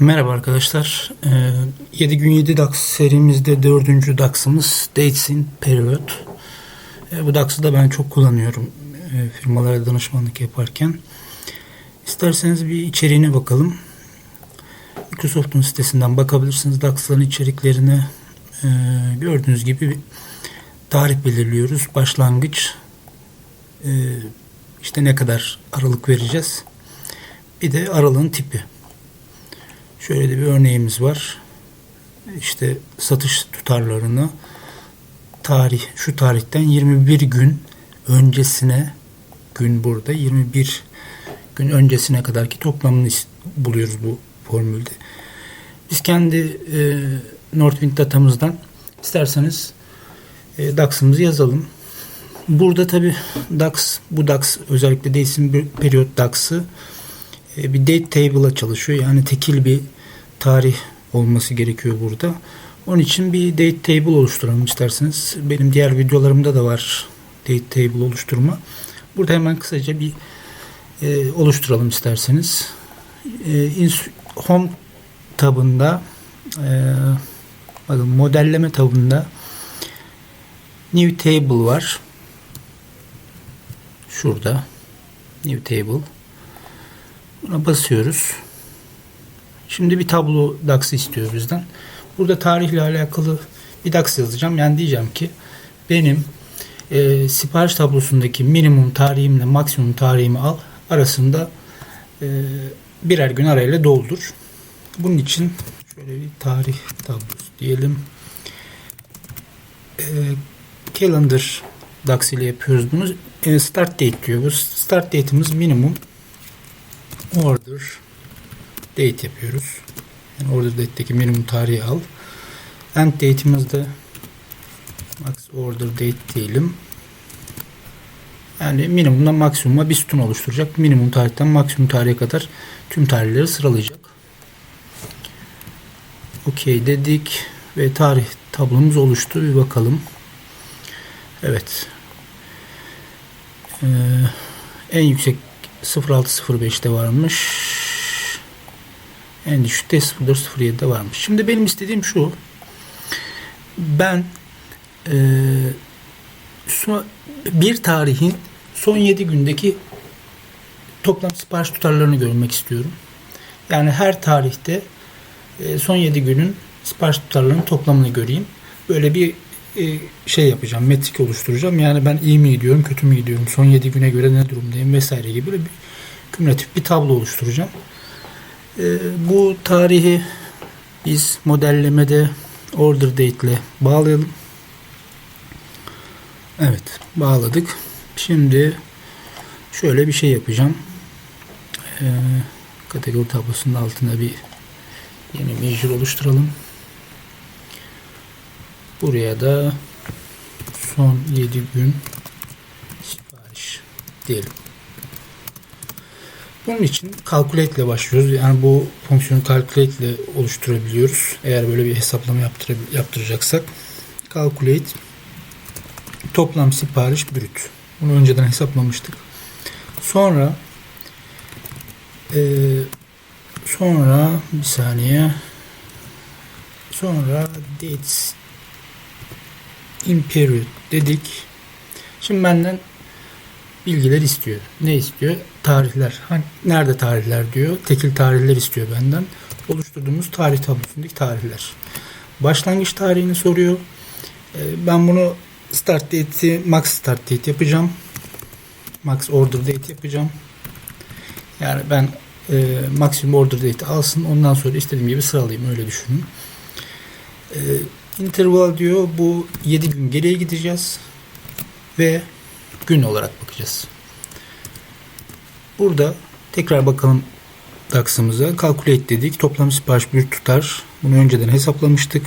Merhaba arkadaşlar. Ee, 7 gün 7 DAX serimizde dördüncü DAX'ımız Dates in Period. Ee, bu DAX'ı da ben çok kullanıyorum e, firmalara danışmanlık yaparken. İsterseniz bir içeriğine bakalım. Microsoft'un sitesinden bakabilirsiniz. DAX'ların içeriklerine e, gördüğünüz gibi tarih belirliyoruz. Başlangıç e, işte ne kadar aralık vereceğiz. Bir de aralığın tipi. Şöyle de bir örneğimiz var. İşte satış tutarlarını tarih şu tarihten 21 gün öncesine gün burada 21 gün öncesine kadar ki toplamını buluyoruz bu formülde. Biz kendi e, Northwind datamızdan isterseniz e, DAX'ımızı yazalım. Burada tabi DAX, bu DAX özellikle değilsin bir periyot DAX'ı e, bir date table'a çalışıyor. Yani tekil bir tarih olması gerekiyor burada. Onun için bir date table oluşturalım isterseniz. Benim diğer videolarımda da var date table oluşturma. Burada hemen kısaca bir e, oluşturalım isterseniz. E, home tabında e, bakın modelleme tabında new table var. Şurada new table. Buna basıyoruz. Şimdi bir tablo DAX istiyor bizden. Burada tarihle alakalı bir DAX yazacağım. Yani diyeceğim ki benim e, sipariş tablosundaki minimum tarihimle maksimum tarihimi al. Arasında e, birer gün arayla doldur. Bunun için şöyle bir tarih tablosu diyelim. E, calendar DAX ile yapıyoruz bunu. E, start date diyor. Bu start date'imiz minimum order date yapıyoruz. Yani order date'deki minimum tarihi al. End date'imizde max order date diyelim. Yani minimumdan maksimuma bir sütun oluşturacak. Minimum tarihten maksimum tarihe kadar tüm tarihleri sıralayacak. Okey dedik ve tarih tablomuz oluştu. Bir bakalım. Evet. Ee, en yüksek 0605'te varmış. En düşükte 0407'de varmış. Şimdi benim istediğim şu. Ben e, son, bir tarihin son 7 gündeki toplam sipariş tutarlarını görmek istiyorum. Yani her tarihte e, son 7 günün sipariş tutarlarının toplamını göreyim. Böyle bir e, şey yapacağım, metrik oluşturacağım. Yani ben iyi mi gidiyorum, kötü mü gidiyorum, son 7 güne göre ne durumdayım vesaire gibi bir kümülatif bir tablo oluşturacağım. E, bu tarihi biz modellemede order date ile bağlayalım. Evet, bağladık. Şimdi şöyle bir şey yapacağım. E, kategori tablosunun altına bir yeni measure oluşturalım. Buraya da son 7 gün sipariş diyelim. Bunun için calculate ile başlıyoruz. Yani bu fonksiyonu calculate ile oluşturabiliyoruz. Eğer böyle bir hesaplama yaptır- yaptıracaksak. Calculate toplam sipariş brüt. Bunu önceden hesaplamıştık. Sonra eee sonra bir saniye sonra dates in period dedik. Şimdi benden bilgiler istiyor. Ne istiyor? Tarihler. Hani nerede tarihler diyor. Tekil tarihler istiyor benden. Oluşturduğumuz tarih tablosundaki tarihler. Başlangıç tarihini soruyor. Ee, Ben bunu start date'i max start date yapacağım. Max order date yapacağım. Yani ben e, maksimum order date alsın. Ondan sonra istediğim gibi sıralayayım. Öyle düşünün. E, interval diyor. Bu 7 gün geriye gideceğiz. Ve gün olarak bakacağız. Burada tekrar bakalım DAX'ımıza. Calculate dedik. Toplam sipariş bir tutar. Bunu önceden hesaplamıştık.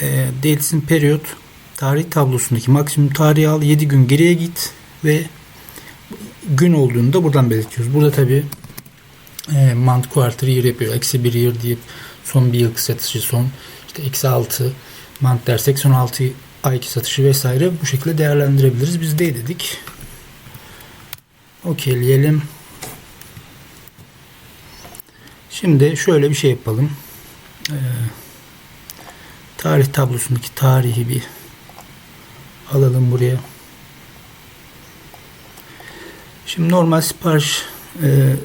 E, Dates'in period tarih tablosundaki maksimum tarihi al. 7 gün geriye git ve gün olduğunu da buradan belirtiyoruz. Burada tabi e, month, quarter, year yapıyor. Eksi bir year deyip son bir yıl satışı son işte eksi 6 month dersek son 6 ayki satışı vesaire bu şekilde değerlendirebiliriz. Biz de dedik. Okeyleyelim. Şimdi şöyle bir şey yapalım. Ee, tarih tablosundaki tarihi bir alalım buraya. Şimdi normal sipariş e,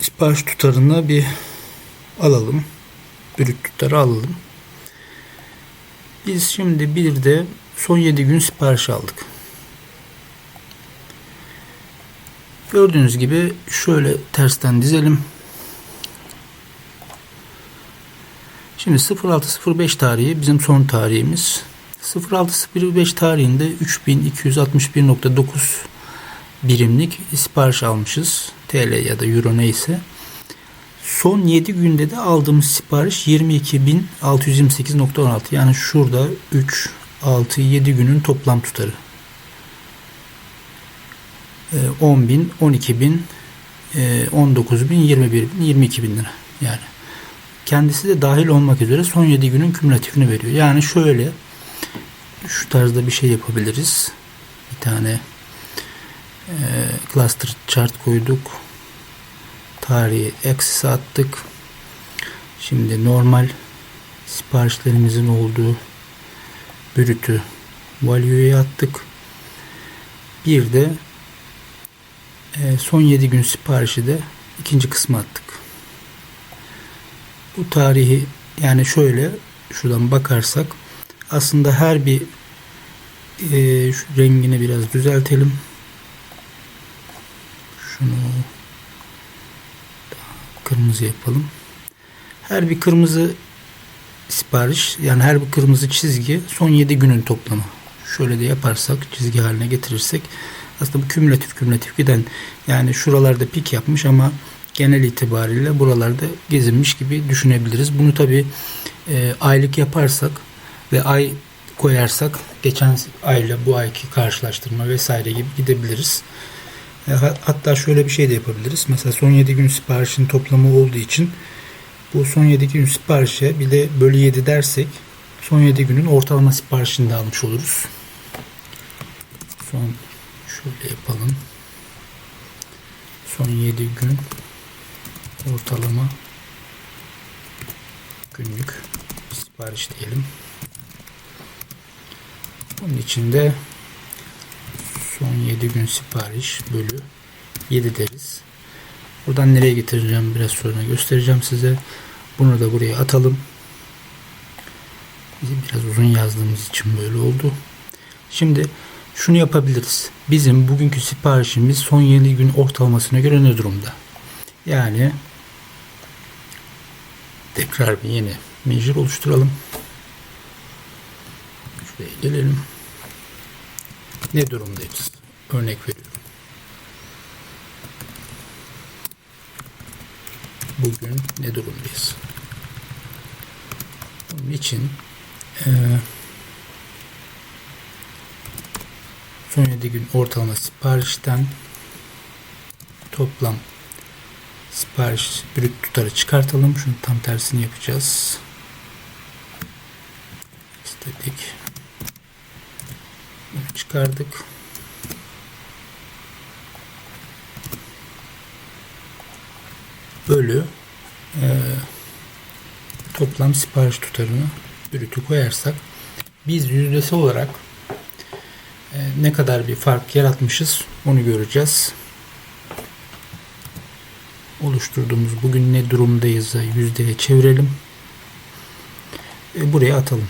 sipariş tutarını bir alalım. Brüt tutarı alalım. Biz şimdi bir de son 7 gün sipariş aldık. Gördüğünüz gibi şöyle tersten dizelim. Şimdi 0605 tarihi bizim son tarihimiz. 0605 tarihinde 3261.9 birimlik sipariş almışız. TL ya da Euro neyse. Son 7 günde de aldığımız sipariş 22.628.16 yani şurada 3, 6, 7 günün toplam tutarı. 10 bin, 12 bin, 19 bin, 21 bin, 22 bin lira. Yani kendisi de dahil olmak üzere son 7 günün kümülatifini veriyor. Yani şöyle şu tarzda bir şey yapabiliriz. Bir tane e, cluster chart koyduk. Tarihi axis attık. Şimdi normal siparişlerimizin olduğu brütü value'ya attık. Bir de e, son 7 gün siparişi de ikinci kısmı attık. Bu tarihi yani şöyle şuradan bakarsak aslında her bir e, şu rengini biraz düzeltelim. Şunu kırmızı yapalım. Her bir kırmızı sipariş yani her bir kırmızı çizgi son 7 günün toplamı. Şöyle de yaparsak çizgi haline getirirsek aslında bu kümülatif kümülatif giden yani şuralarda pik yapmış ama genel itibariyle buralarda gezinmiş gibi düşünebiliriz. Bunu tabi e, aylık yaparsak ve ay koyarsak geçen ayla bu ayki karşılaştırma vesaire gibi gidebiliriz. E, hatta şöyle bir şey de yapabiliriz. Mesela son 7 gün siparişin toplamı olduğu için bu son 7 gün siparişe bir de bölü 7 dersek son 7 günün ortalama siparişini de almış oluruz. Son şöyle yapalım. Son 7 gün ortalama günlük sipariş diyelim. Bunun içinde son 7 gün sipariş bölü 7 deriz. Buradan nereye getireceğim biraz sonra göstereceğim size. Bunu da buraya atalım. Biraz uzun yazdığımız için böyle oldu. Şimdi şunu yapabiliriz. Bizim bugünkü siparişimiz son 7 gün ortalamasına göre ne durumda? Yani tekrar bir yeni mecir oluşturalım. Şuraya gelelim. Ne durumdayız? Örnek veriyorum. Bugün ne durumdayız? Bunun için e, son 7 gün ortalama siparişten toplam sipariş brüt tutarı çıkartalım. Şunu tam tersini yapacağız. İstedik. Çıkardık. Bölü e, toplam sipariş tutarını brütü koyarsak biz yüzdesi olarak e, ne kadar bir fark yaratmışız onu göreceğiz oluşturduğumuz bugün ne durumdayız yüzdeye çevirelim. E, buraya atalım.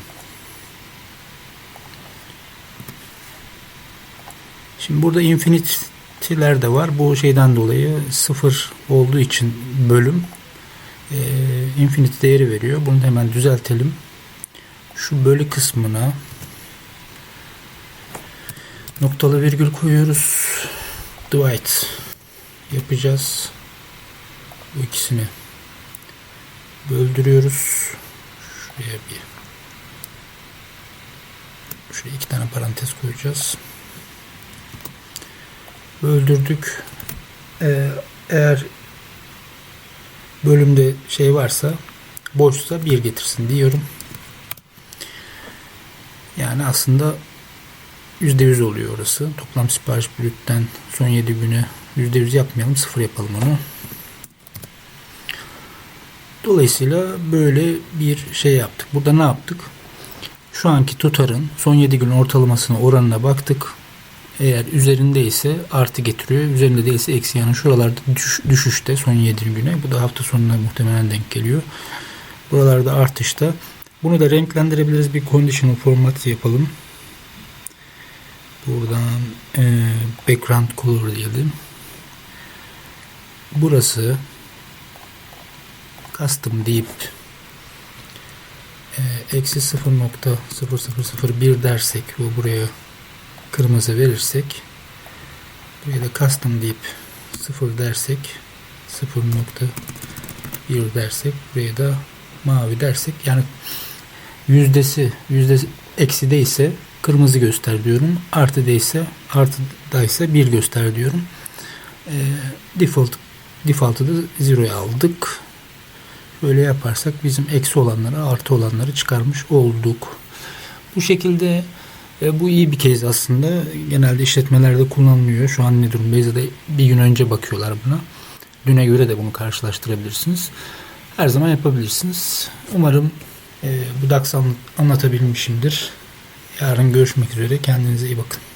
Şimdi burada infinity'ler de var. Bu şeyden dolayı sıfır olduğu için bölüm e, infinity değeri veriyor. Bunu hemen düzeltelim. Şu bölü kısmına noktalı virgül koyuyoruz. Divide yapacağız. Bu ikisini böldürüyoruz. Şuraya bir şuraya iki tane parantez koyacağız. Böldürdük. Ee, eğer bölümde şey varsa boşsa bir getirsin diyorum. Yani aslında %100 oluyor orası. Toplam sipariş brütten son 7 güne %100 yapmayalım. Sıfır yapalım onu. Dolayısıyla böyle bir şey yaptık. Burada ne yaptık? Şu anki tutarın son 7 gün ortalamasına oranına baktık. Eğer üzerindeyse artı getiriyor. Üzerinde değilse eksi yani şuralarda düş- düşüşte son 7 güne. Bu da hafta sonuna muhtemelen denk geliyor. Buralarda artışta. Bunu da renklendirebiliriz. Bir conditional format yapalım. Buradan e, background color diyelim. Burası custom deyip e, eksi 0.0001 dersek ve buraya kırmızı verirsek buraya da custom deyip 0 dersek 0.1 dersek buraya da mavi dersek yani yüzdesi yüzdesi eksi değilse kırmızı göster diyorum. Artı değilse artıdaysa 1 göster diyorum. E, default default'ı da zero'ya aldık. Böyle yaparsak bizim eksi olanları artı olanları çıkarmış olduk. Bu şekilde e, bu iyi bir case aslında. Genelde işletmelerde kullanılıyor. Şu an ne durumdayız da bir gün önce bakıyorlar buna. Düne göre de bunu karşılaştırabilirsiniz. Her zaman yapabilirsiniz. Umarım e, bu DAX anlatabilmişimdir. Yarın görüşmek üzere. Kendinize iyi bakın.